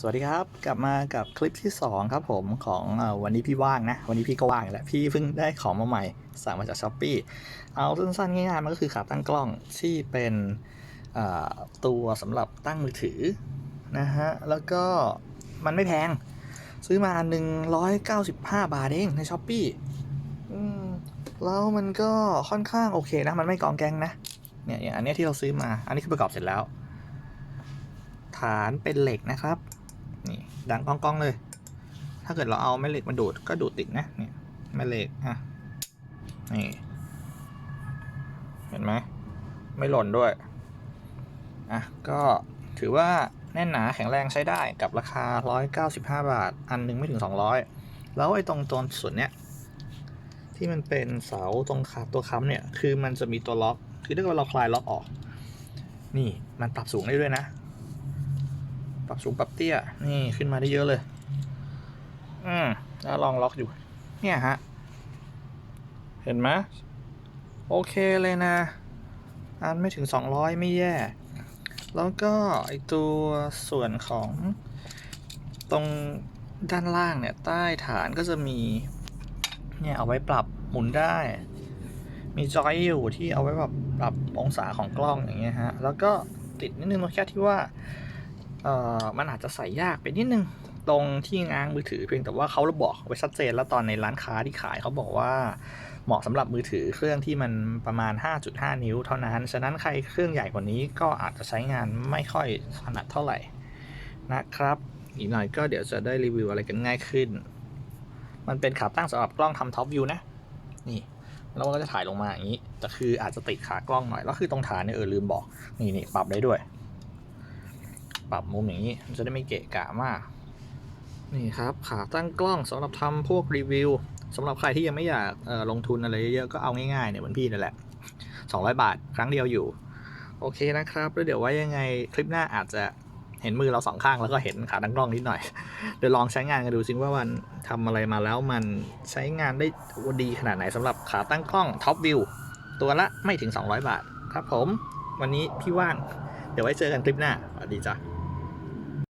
สวัสดีครับ กลับมากับคลิปที่ 2 ครับผมของวันนี้พี่ว่างนะ วันนี้พี่ก็ว่างแหละพี่เพิ่งได้ของมาใหม่ สั่งมาจากช้อปปีเอาสั้นๆง่ายๆมันก็คือขาตั้งกล้องที่เป็นตัวสำหรับตั้งมือถือนะฮะแล้วก็มันไม่แพง ซื้อมา195บาทเองในช้อปปี้แล้วมันก็ค่อนข้างโอเคนะ มันไม่กองแกงนะเนี่ยอย่างอันนี้ที่เราซื้อมา อันนี้คือประกอบเสร็จแล้วฐานเป็นเหล็กนะครับ ดังก้องๆเลย ถ้าเกิดเราเอาแม่เหล็กมาดูดก็ดูดติดนะเนี่ยแม่เหล็กอะนี่เห็นไหมไม่หล่นด้วยอะก็ถือว่าแน่นหนาแข็งแรงใช้ได้กับราคา 195 บาท อันหนึงไม่ถึง 200 แล้วไอ้ตรงตรงส่วนเนี้ยที่มันเป็นเสาตรงขาตัวค้ำเนี่ย คือมันจะมีตัวล็อก คือถ้าเกิดเราคลายล็อกออก นี่มันปรับสูงได้ด้วยนะ ปรับสูงปรับเตี้ย นี่ขึ้นมาได้เยอะเลย อืมแล้วลองล็อกอยู่ เนี่ยฮะ เห็นไหมโอเคเลยนะ อันไม่ถึง 200 ไม่แย่ แล้วก็ไอตัวส่วนของตรงด้านล่างเนี่ย ใต้ฐานก็จะมี เนี่ย เอาไว้ปรับหมุนได้ มีจอยอยู่ที่เอาไว้แบบปรับองศาของกล้องอย่างเงี้ยฮะ แล้วก็ติดนิดนึงตรงแค่ที่ว่า เอ่อมันอาจจะใส่ยากไปนิดนึง ตรงที่ง้างมือถือเพียงแต่ว่าเขาบอกไว้ชัดเจนแล้วตอนในร้านค้าที่ขายเขาบอกว่าเหมาะสำหรับมือถือเครื่องที่มันประมาณ 5.5 นิ้วเท่านั้น ฉะนั้นใครเครื่องใหญ่กว่านี้ก็อาจจะใช้งานไม่ค่อยถนัดเท่าไหร่นะครับ อีกหน่อยก็เดี๋ยวจะได้รีวิวอะไรกันง่ายขึ้น มันเป็นขาตั้งสำหรับกล้องทำท็อปวิวนะ นี่ แล้วก็จะถ่ายลงมาอย่างนี้ แต่คืออาจจะติดขากล้องหน่อย แล้วคือตรงฐานเนี่ยเออลืมบอก นี่นี่ปรับได้ด้วย ปรับมุมอย่างนี้จะได้ไม่เกะกะมาก นี่ครับ ขาตั้งกล้องสำหรับทำพวกรีวิวสำหรับใครที่ยังไม่อยากลงทุนอะไรเยอะๆก็เอาง่ายๆเนี่ยเหมือนพี่นั่นแหละ 200 บาทครั้งเดียวอยู่ โอเคนะครับแล้วเดี๋ยวไว้ยังไงคลิปหน้าอาจจะเห็นมือเราสองข้างแล้วก็เห็นขาตั้งกล้องนิดหน่อย เดี๋ยวลองใช้งานกันดูซิว่ามันทำอะไรมาแล้วมันใช้งานได้ดีขนาดไหนสำหรับขาตั้งกล้องท็อปวิวตัวละไม่ถึง 200 บาท ครับผม วันนี้พี่ว่าง เดี๋ยวไว้เจอกันคลิปหน้า สวัสดีจ้ะ